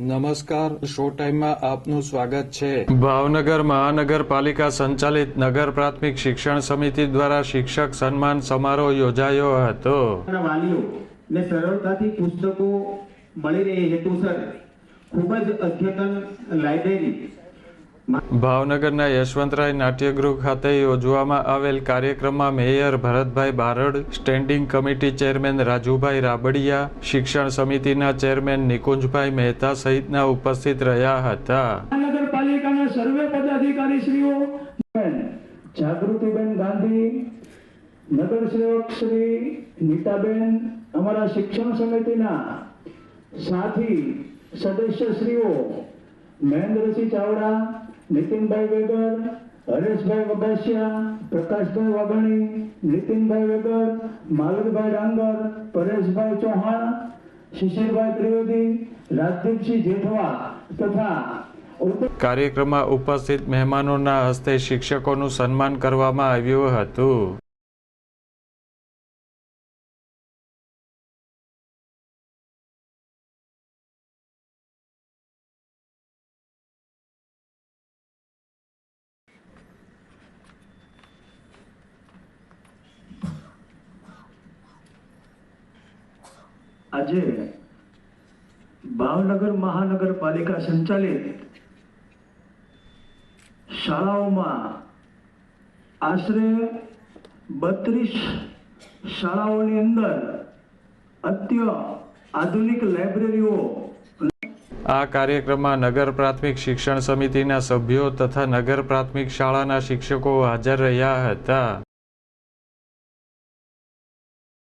નમસ્કાર શો ટાઈમમાં આપનું સ્વાગત છે. ભાવનગર મહાનગરપાલિકા સંચાલિત નગર પ્રાથમિક શિક્ષણ સમિતિ દ્વારા શિક્ષક સન્માન સમારોહ યોજાયો હતો. ના વાલીઓ ને સરળતાથી પુસ્તકો મળી રહે હેતુસર ખૂબ જ અદ્યતન લાઇબ્રેરી ભાવનગરના યશવંતરાય નાટ્યગૃહ ખાતે યોજવામાં આવેલ કાર્યક્રમમાં mayor Bharatbhai Barad, standing committee chairman Rajubhai Rabadiya, શિક્ષણ સમિતિના ચેરમેન નિકુંજભાઈ મહેતા સહિતના ઉપસ્થિત રહ્યા હતા. નગરપાલિકાના સર્વે પદાધિકારી શ્રીઓ જાગૃતિબેન ગાંધી, નગરસેવક શ્રી નીતાબેન, અમારા શિક્ષણ સમિતિના સાથી સદસ્યશ્રીઓ, મહેન્દ્રસિંહ ચાવડા નીતિનભાઈ વેગર, હરેશભાઈ વગાસિયા પ્રકાશભાઈ વાઘાણી, નીતિનભાઈ વેગર, માલકભાઈ ડાંગર, પરેશભાઈ ચૌહાણ, શિશિરભાઈ ત્રિવેદી, રાજદીપસિંહ જેઠવા તથા કાર્યક્રમમાં ઉપસ્થિત મહેમાનોના હસ્તે શિક્ષકોનું સન્માન કરવામાં આવ્યું હતું. આજે ભાવનગર મહાનગરપાલિકા સંચાલિત શાળાઓમાં આશરે બત્રીસ શાળાઓની અંદર અત્ય આધુનિક લાઇબ્રેરીઓ આ કાર્યક્રમમાં નગર પ્રાથમિક શિક્ષણ સમિતિના સભ્યો તથા નગર પ્રાથમિક શાળાના શિક્ષકો હાજર રહ્યા હતા.